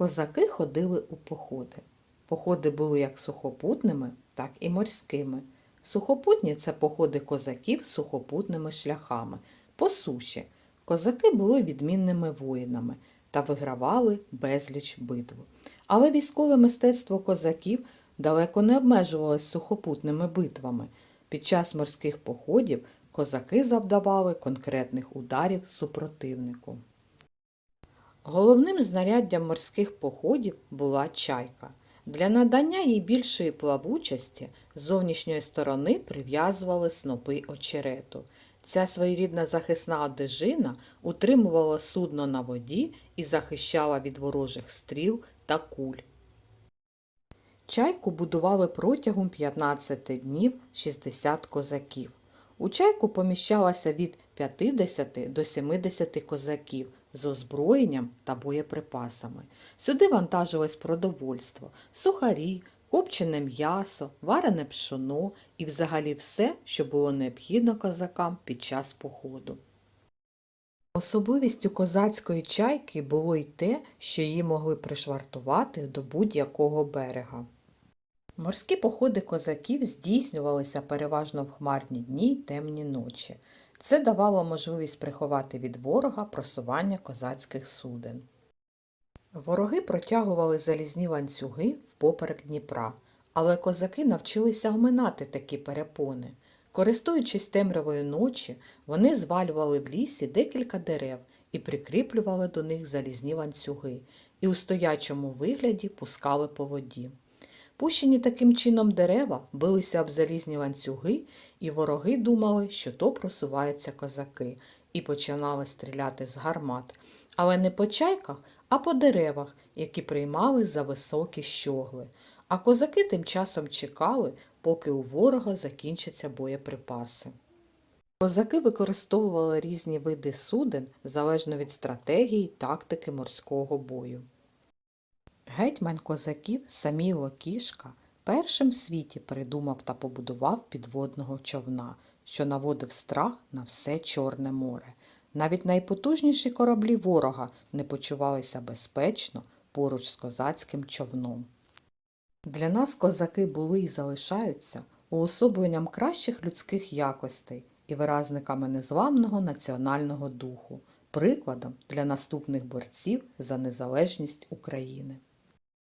Козаки ходили у походи. Походи були як сухопутними, так і морськими. Сухопутні це походи козаків сухопутними шляхами. По суші козаки були відмінними воїнами та вигравали безліч битв. Але військове мистецтво козаків далеко не обмежувалось сухопутними битвами. Під час морських походів козаки завдавали конкретних ударів супротивнику. Головним знаряддям морських походів була чайка. Для надання їй більшої плавучості з зовнішньої сторони прив'язували снопи очерету. Ця своєрідна захисна одежина утримувала судно на воді і захищала від ворожих стріл та куль. Чайку будували протягом 15 днів 60 козаків. У чайку поміщалося від 50 до 70 козаків з озброєнням та боєприпасами. Сюди вантажилось продовольство, сухарі, копчене м'ясо, варене пшоно і взагалі все, що було необхідно козакам під час походу. Особливістю козацької чайки було й те, що її могли пришвартувати до будь-якого берега. Морські походи козаків здійснювалися переважно в хмарні дні й темні ночі. Це давало можливість приховати від ворога просування козацьких суден. Вороги протягували залізні ланцюги впоперек Дніпра, але козаки навчилися оминати такі перепони. Користуючись темрявою ночі, вони звалювали в лісі декілька дерев і прикріплювали до них залізні ланцюги, і у стоячому вигляді пускали по воді. Пущені таким чином дерева билися об залізні ланцюги, і вороги думали, що то просуваються козаки, і починали стріляти з гармат, але не по чайках, а по деревах, які приймали за високі щогли. А козаки тим часом чекали, поки у ворога закінчаться боєприпаси. Козаки використовували різні види суден залежно від стратегії й тактики морського бою. Гетьман козаків Саміло Кішка першим в світі придумав та побудував підводного човна, що наводив страх на все Чорне море. Навіть найпотужніші кораблі ворога не почувалися безпечно поруч з козацьким човном. Для нас козаки були і залишаються уособленням кращих людських якостей і виразниками незламного національного духу, прикладом для наступних борців за незалежність України.